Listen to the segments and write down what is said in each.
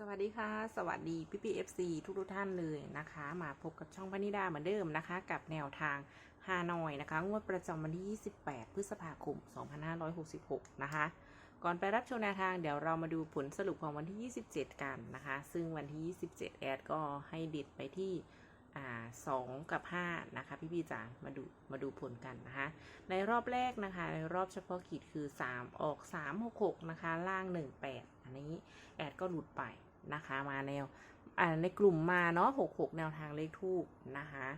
สวัสดีค่ะ สวัสดีพี่พีเอฟซีทุกทุกท่านเลยนะคะ มาพบกับช่องพนิดาเหมือนเดิมนะคะ กับแนวทางฮานอยนะคะ งวดประจำวันที่ 28 พฤษภาคม 2566 นะคะ ก่อนไปรับชมแนวทางเดี๋ยวเรามาดูผลสรุปของวันที่ 27 กันนะคะ ซึ่งวันที่ 27 แอดก็ให้ดิดไปที่อ่า2กับ 5 นะคะ พี่พี่จ๋ามาดูมาดูผลกันนะคะ ในรอบแรกนะคะ ในรอบเฉพาะกิจคือ 3 ออก 3 6 6 นะคะ ล่าง 18 อันนี้ แอดก็หลุดไป นะคะ มาแนวในกลุ่มมาเนาะ66แนวทางเลขทูบนะคะ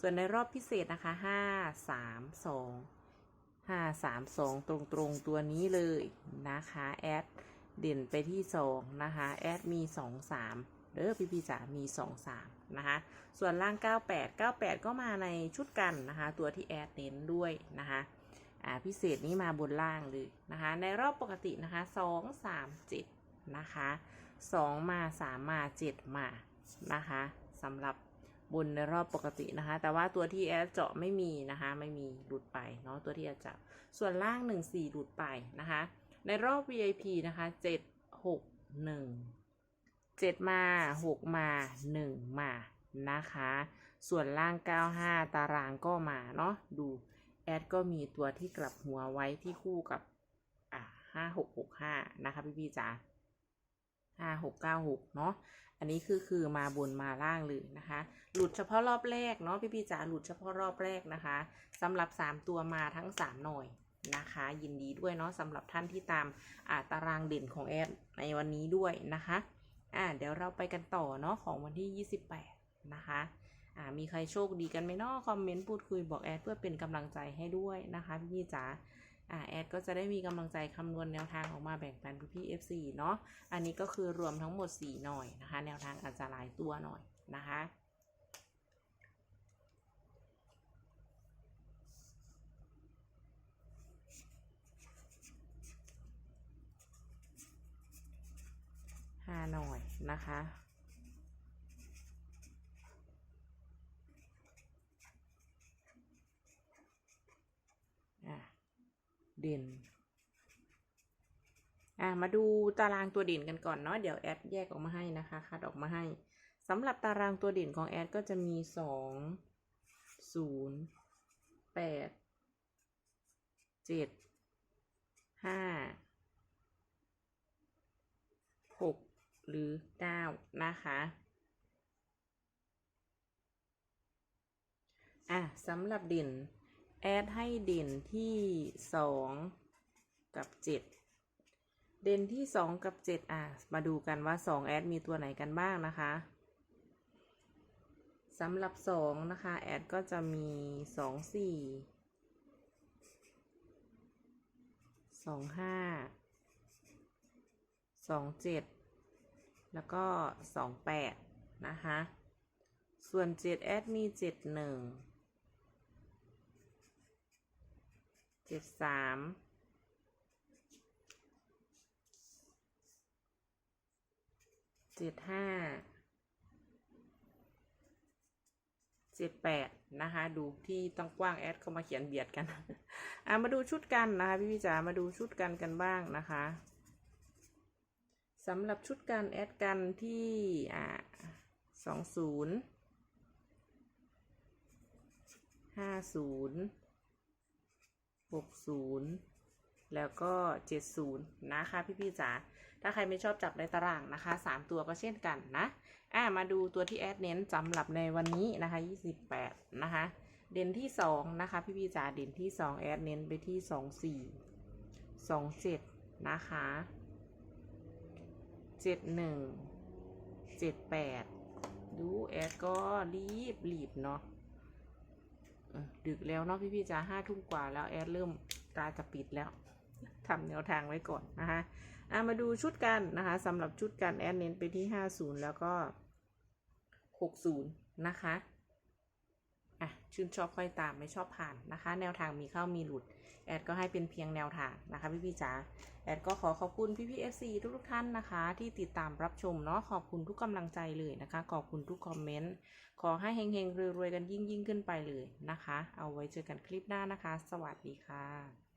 ส่วนในรอบพิเศษนะคะ5 3 2 5 3 2ตรงตรงตัวนี้เลยนะคะแอดเด่นไปที่2นะคะแอดมี2 3เด้อพี่พี่จ๋ามี2 3นะคะส่วนล่าง98 98ก็มาในชุดกันนะคะ ตัวที่แอดเน้นด้วยนะคะอ่าพิเศษนี้มาบนล่างเลยนะคะ ในรอบปกตินะคะ2 3 7นะคะ 2มา3มา7มานะคะสำหรับบนในรอบปกตินะคะ แต่ว่าตัวที่แอดเจาะไม่มีนะคะ ไม่มีหลุดไปเนาะตัวที่แอดจับ ส่วนล่าง 1 4 หลุดไปนะคะ ในรอบ VIP นะคะ 7 6 1 7 มา 6 มา 1 มานะคะ ส่วนล่าง 95 ตารางก็มาเนาะดูแอดก็มีตัวที่กลับหัวไว้ที่คู่กับอ่า5665 นะคะพี่พี่จ๋า ห้าหกเก้าหกเนาะ อันนี้คือคือมาบนมาล่างเลยนะคะ หลุดเฉพาะรอบแรกเนาะพี่พี่จ๋าหลุดเฉพาะรอบแรกนะคะสำหรับสามตัวมาทั้งสามหน่อยนะคะ ยินดีด้วยเนาะสำหรับท่านที่ตามอ่าตารางเด่นของแอดในวันนี้ด้วยนะคะอ่าเดี๋ยวเราไปกันต่อเนาะของวันที่ 28 นะคะอ่ามีใครโชคดีกันไหมเนาะคอมเมนต์พูดคุยบอกแอดเพื่อเป็นกำลังใจให้ด้วยนะคะพี่จ๋า อ่าแอดก็จะได้มีกำลังใจคำนวณแนวทางออกมาแบ่งปันพี่พี่ FC เนาะอันนี้ก็คือรวมทั้งหมด 4 หน่อยนะคะ แนวทางอาจจะหลายตัวหน่อยนะคะห้าหน่อยนะคะ เด่น อะมาดูตารางตัวเด่นกันก่อนเนาะ เดี๋ยวแอดแยกออกมาให้นะคะ คัดออกมาให้สำหรับตารางตัวเด่นของแอดก็จะมีสองศูนย์แปดเจ็ดห้าหกหรือเก้านะคะอะสำหรับเด่น แอดให้เด่นที่สองกับเจ็ดเด่นที่สองกับเจ็ดอะ มาดูกันว่าสองแอดมีตัวไหนกันบ้างนะคะสำหรับสองนะคะ แอดก็จะมีสองสี่สองห้าสองเจ็ดแล้วก็สองแปดนะคะ ส่วนเจ็ดแอดมีเจ็ดหนึ่ง เจ็ดสามเจ็ดห้าเจ็ดแปดนะคะ ดูที่ต้องกว้างแอดเข้ามาเขียนเบียดกัน อะมาดูชุดกันนะคะ พี่พี่จ๋ามาดูชุดกันกันบ้างนะคะสำหรับชุดกันแอดกันที่อ่าสองศูนย์ห้าศูนย์ หกศูนย์แล้วก็เจ็ดศูนย์นะคะ พี่พี่ๆจ๋า ถ้าใครไม่ชอบจับในตารางนะคะสามตัวก็เช่นกันนะ อ่ามาดูตัวที่แอดเน้นสำหรับในวันนี้นะคะยี่สิบแปดนะคะ เด่นที่สองนะคะ พี่พี่ๆจ๋า เด่นที่สองแอดเน้นไปที่สองสี่สองเจ็ดนะคะเจ็ดหนึ่งเจ็ดแปดดูแอดก็รีบรีบเนาะ ดึกแล้วเนาะพี่ๆจะห้าทุ่มกว่าแล้วแอดเริ่มตาจะปิดแล้วทำแนวทางไว้ก่อนนะคะอะมาดูชุดกันนะคะสำหรับชุดกันแอดเน้นไปที่ห้าศูนย์แล้วก็หกศูนย์นะคะ อะชื่นชอบค่อยตามไม่ชอบผ่านนะคะ แนวทางมีเข้ามีหลุด แอดก็ให้เป็นเพียงแนวทางนะคะพี่พี่จ๋าแอดก็ขอขอบคุณพี่พี่เอฟซีทุกท่านนะคะ ที่ติดตามรับชมเนาะขอบคุณทุกกำลังใจเลยนะคะ ขอบคุณทุกคอมเมนต์ขอให้เฮงๆรวยๆกันยิ่งยิ่งๆขึ้นไปเลยนะคะ เอาไว้เจอกันคลิปหน้านะคะ สวัสดีค่ะ